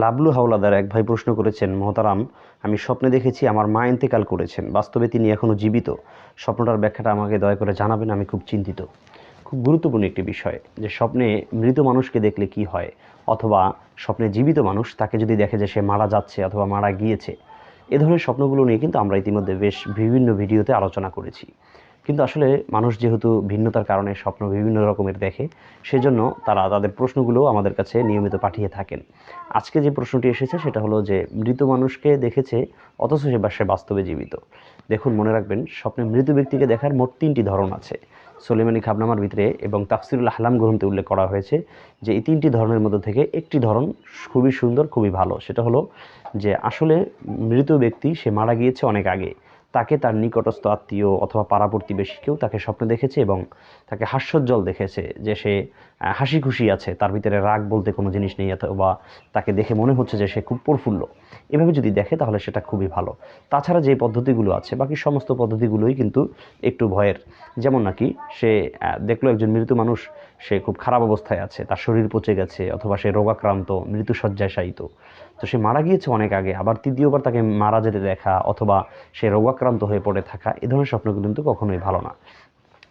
লাবলু হাওলাদার এক ভাই প্রশ্ন করেছেন, মহতারাম, আমি স্বপ্নে দেখেছি আমার মা ইন্তেকাল করেছেন। বাস্তবে তিনি এখনও জীবিত। স্বপ্নটার ব্যাখ্যাটা আমাকে দয়া করে জানাবেন, আমি খুব চিন্তিত। খুব গুরুত্বপূর্ণ একটি বিষয়, যে স্বপ্নে মৃত মানুষকে দেখলে কি হয়, অথবা স্বপ্নে জীবিত মানুষ, তাকে যদি দেখে যে সে মারা যাচ্ছে অথবা মারা গিয়েছে, এ ধরনের স্বপ্নগুলো নিয়ে কিন্তু আমরা ইতিমধ্যে বেশ বিভিন্ন ভিডিওতে আলোচনা করেছি। কিন্তু আসলে মানুষ যেহেতু ভিন্নতার কারণে স্বপ্ন বিভিন্ন রকমের দেখে, সেজন্য তারা তাদের প্রশ্নগুলো আমাদের কাছে নিয়মিত পাঠিয়ে থাকেন। আজকে যে প্রশ্নটি এসেছে, সেটা হলো যে, মৃত মানুষকে দেখেছে, অথচ সে সে বাস্তবে জীবিত। দেখুন, মনে রাখবেন, স্বপ্নে মৃত ব্যক্তিকে দেখার মোট তিনটি ধরন আছে। সোলেমানি খাবনামার ভিতরে এবং তাফসিরুল আহলাম গ্রন্থে উল্লেখ করা হয়েছে যে, এই তিনটি ধরনের মধ্যে থেকে একটি ধরন খুবই সুন্দর, খুবই ভালো। সেটা হলো যে, আসলে মৃত ব্যক্তি সে মারা গিয়েছে অনেক আগে। তাকে তার নিকটস্থ আত্মীয় অথবা পাড়া প্রতিবেশী কেউ তাকে স্বপ্নে দেখেছে এবং তাকে হাস্যোজ্জ্বল দেখেছে যে সে হাসি খুশি আছে, তার ভিতরে রাগ বলতে কোনো জিনিস নেই অথবা তাকে দেখে মনে হচ্ছে যে সে খুব প্রফুল্ল। এভাবে যদি দেখে তাহলে সেটা খুবই ভালো। তাছাড়া যে পদ্ধতিগুলো আছে, বাকি সমস্ত পদ্ধতিগুলোই কিন্তু একটু ভয়ের। যেমন নাকি সে দেখল একজন মৃত মানুষ, সে খুব খারাপ অবস্থায় আছে, তার শরীর পচে গেছে অথবা সে রোগাক্রান্ত মৃত্যুসজ্জায় শায়িত। তো সে মারা গিয়েছে অনেক আগে, আবার তৃতীয়বার তাকে মারা যেতে দেখা অথবা সে রোগাক্রান্ত হয়ে পড়ে থাকা, এ ধরনের স্বপ্ন কিন্তু কখনোই ভালো না।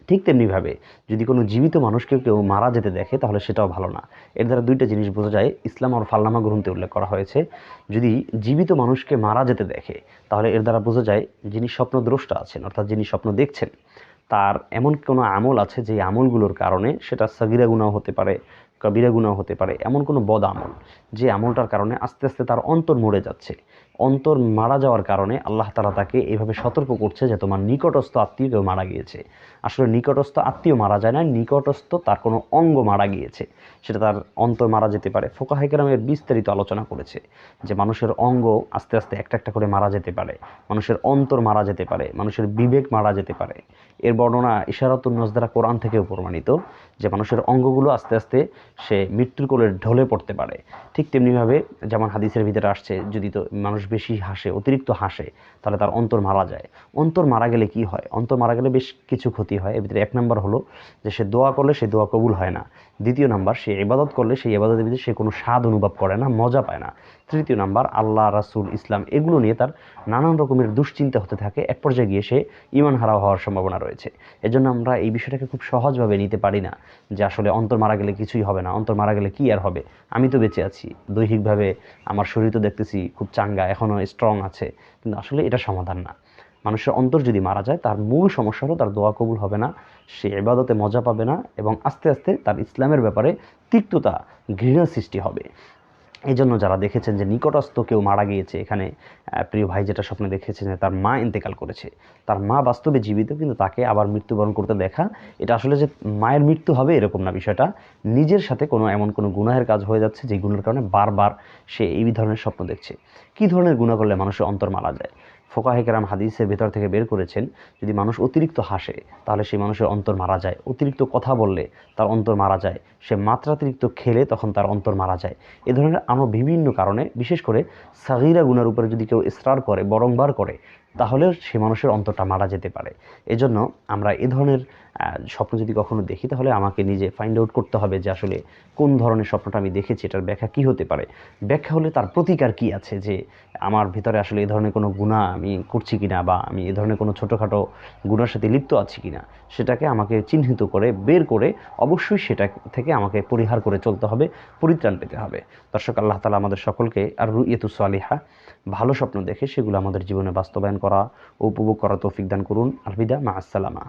ঠিক তেমনিভাবে যদি কোনো জীবিত মানুষকে কেউ মারা যেতে দেখে, তাহলে সেটাও ভালো না। এর দ্বারা দুইটা জিনিস বোঝা যায়। ইসলাম আর ফাল্লামা গ্রন্থে উল্লেখ করা হয়েছে, যদি জীবিত মানুষকে মারা যেতে দেখে, তাহলে এর দ্বারা বোঝা যায় যিনি স্বপ্নদ্রষ্টা আছেন, অর্থাৎ যিনি স্বপ্ন দেখছেন তার এমন কোনো আমল আছে যে আমলগুলোর কারণে সেটা সগিরা গুণাও হতে পারে, কবিরা গুণাও হতে পারে, এমন কোনো বদ আমল যে আমলটার কারণে আস্তে আস্তে তার অন্তর মরে যাচ্ছে। অন্তর মারা যাওয়ার কারণে আল্লাহ তালা তাকে এভাবে সতর্ক করছে যে তোমার নিকটস্থ আত্মীয় কেউ মারা গিয়েছে। আসলে নিকটস্থ আত্মীয় মারা যায় না, নিকটস্থ তার কোনো অঙ্গ মারা গিয়েছে। সেটা তার অন্তর মারা যেতে পারে। ফোকা হাইকেরামের বিস্তারিত আলোচনা করেছে যে মানুষের অঙ্গ আস্তে আস্তে একটা একটা করে মারা যেতে পারে। মানুষের অন্তর মারা যেতে পারে, মানুষের বিবেক মারা যেতে পারে। এর বর্ণনা ইশারাতুল নজদারা কোরআন থেকেও প্রমাণিত যে মানুষের অঙ্গগুলো আস্তে আস্তে সে মৃত্যুর কোলে ঢলে পড়তে পারে। ঠিক তেমনিভাবে যেমন হাদিসের ভিতরে আসছে, যদি তো মানুষ বেশি হাসে, অতিরিক্ত হাসে, তাহলে তার অন্তর মারা যায়। অন্তর মারা গেলে কি হয়? অন্তর মারা গেলে বেশ কিছু ক্ষতি হয়। এর ভিতরে এক নম্বর হলো যে সে দোয়া করলে সে দোয়া কবুল হয় না। দ্বিতীয় নাম্বার, সে ইবাদত করলে সেই ইবাদতের ভিতরে সে কোনো স্বাদ অনুভব করে না, মজা পায় না। তৃতীয় নাম্বার, আল্লাহ, রাসুল, ইসলাম, এগুলো নিয়ে তার নানান রকমের দুশ্চিন্তা হতে থাকে। এক পর্যায়ে গিয়ে সে ইমান হারা হওয়ার সম্ভাবনা রয়েছে। এজন্য আমরা এই বিষয়টাকে খুব সহজভাবে নিতে পারি না যে আসলে অন্তর মারা গেলে কিছুই হবে না, অন্তর মারা গেলে কি আর হবে? আমি তো বেঁচে আছি। দৈহিকভাবে আমার শরীর তো দেখতেছি খুব চাঙ্গা এখনও স্ট্রং আছে। কিন্তু আসলে এটা সমাধান না। মানুষের অন্তর যদি মারা যায়, তার মূল সমস্যা হলো তার দোয়া কবুল হবে না, সে এবাদতে মজা পাবে না এবং আস্তে আস্তে তার ইসলামের ব্যাপারে তিক্ততা, ঘৃণা সৃষ্টি হবে। এই জন্য যারা দেখেছেন যে নিকটস্থ কেউ মারা গিয়েছে, এখানে প্রিয় ভাই যেটা স্বপ্নে দেখেছেন তার মা ইন্তেকাল করেছে। তার মা বাস্তবে জীবিত, কিন্তু তাকে আবার মৃত্যুবরণ করতে দেখা। এটা আসলে যে মায়ের মৃত্যু হবে এরকম না বিষয়টা। নিজের সাথে কোনো এমন কোনো গুনাহের কাজ হয়ে যাচ্ছে যে গুণের কারণে বারবার সে এই ধরনের স্বপ্ন দেখছে। কী ধরনের গুণা করলে মানুষের অন্তর মারা যায়? ফোকাহেকেরাম হাদিসের ভেতর থেকে বের করেছেন, যদি মানুষ অতিরিক্ত হাসে, তাহলে সেই মানুষের অন্তর মারা যায়। অতিরিক্ত কথা বললে তার অন্তর মারা যায়। সে মাত্রাতিরিক্ত খেলে তখন তার অন্তর মারা যায়। এ ধরনের আরও বিভিন্ন কারণে, বিশেষ করে সাগিরা গুনার উপরে যদি কেউ ইসরার করে, বরংবার করে, তাহলে সে মানুষের অন্তরটা মারা যেতে পারে। এজন্য আমরা এ ধরনের স্বপ্ন যদি কখনো দেখি, তাহলে আমাকে নিজে ফাইন্ড আউট করতে হবে যে আসলে কোন ধরনের স্বপ্নটা আমি দেখেছি, এটার ব্যাখ্যা কী হতে পারে। ব্যাখ্যা হলে তার প্রতিকার কি আছে যে আমার ভিতরে আসলে এই ধরনের কোনো গুণা আমি করছি কিনা বা আমি এ ধরনের কোনো ছোটোখাটো গুণার সাথে লিপ্ত আছি কিনা, সেটাকে আমাকে চিহ্নিত করে, বের করে অবশ্যই সেটা থেকে আমাকে পরিহার করে চলতে হবে, পরিত্রাণ পেতে হবে। দর্শক, আল্লাহ তালা আমাদের সকলকে আর রুইয়েতু সালিহা, ভালো স্বপ্ন দেখে সেগুলো আমাদের জীবনে বাস্তবায়ন করা ও উপভোগ করা তৌফিক দান করুন। আলবিদা মা আসসালামা